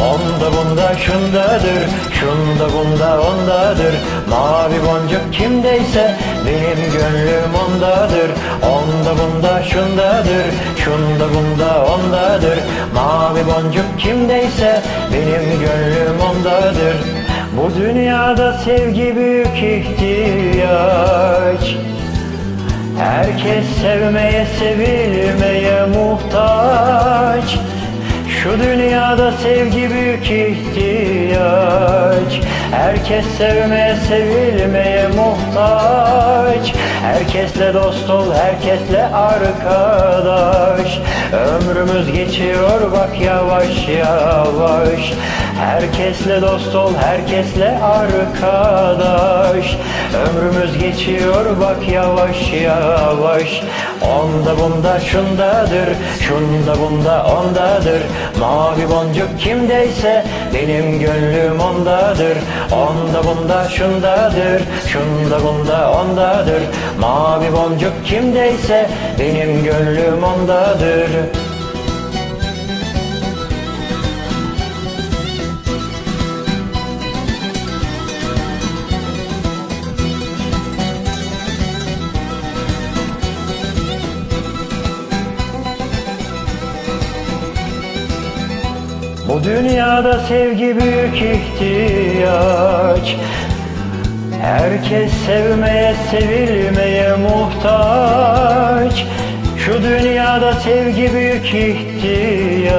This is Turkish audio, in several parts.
Onda bunda şundadır, şunda bunda ondadır. Mavi boncuk kimdeyse benim gönlüm ondadır. Onda bunda şundadır, şunda bunda ondadır. Mavi boncuk kimdeyse benim gönlüm ondadır. Bu dünyada sevgi büyük ihtiyaç. Herkes sevmeye sevilmeye muhtaç büyük ihtiyaç. Herkes sevmeye sevilmeye muhtaç. Herkesle dost ol herkesle arkadaş. Ömrümüz geçiyor bak yavaş yavaş. Herkesle dost ol herkesle arkadaş Ömrümüz geçiyor bak yavaş yavaş. Onda bunda şundadır Şunda bunda ondadır. Mavi boncuk kimdeyse Benim gönlüm ondadır. Onda bunda şundadır Şunda bunda ondadır. Mavi boncuk kimdeyse Benim gönlüm ondadır Bu dünyada sevgi büyük ihtiyaç. Herkes sevmeye sevilmeye muhtaç. Şu dünyada sevgi büyük ihtiyaç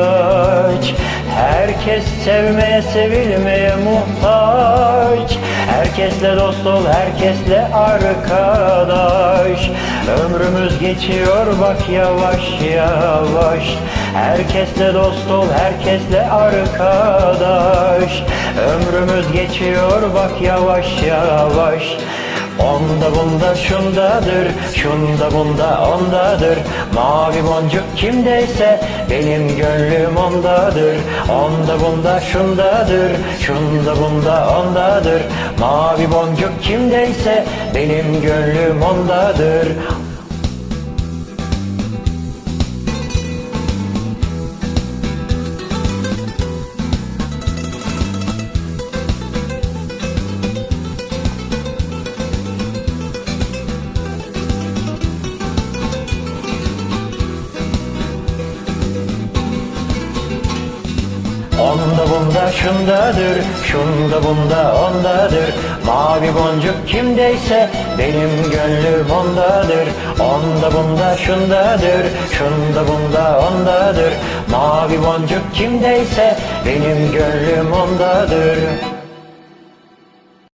Herkes sevmeye sevilmeye muhtaç. Herkesle dost ol herkesle arkadaş. Ömrümüz geçiyor bak yavaş yavaş. Herkesle dost ol herkesle arkadaş. Ömrümüz geçiyor bak yavaş yavaş Onda bunda şundadır, şunda bunda ondadır. Mavi boncuk kimdeyse benim gönlüm ondadır. Onda bunda şundadır, şunda bunda ondadır. Mavi boncuk kimdeyse benim gönlüm ondadır Onda bunda şundadır, şunda bunda ondadır. Mavi boncuk kimdeyse benim gönlüm ondadır. Onda bunda şundadır, şunda bunda ondadır. Mavi boncuk kimdeyse benim gönlüm ondadır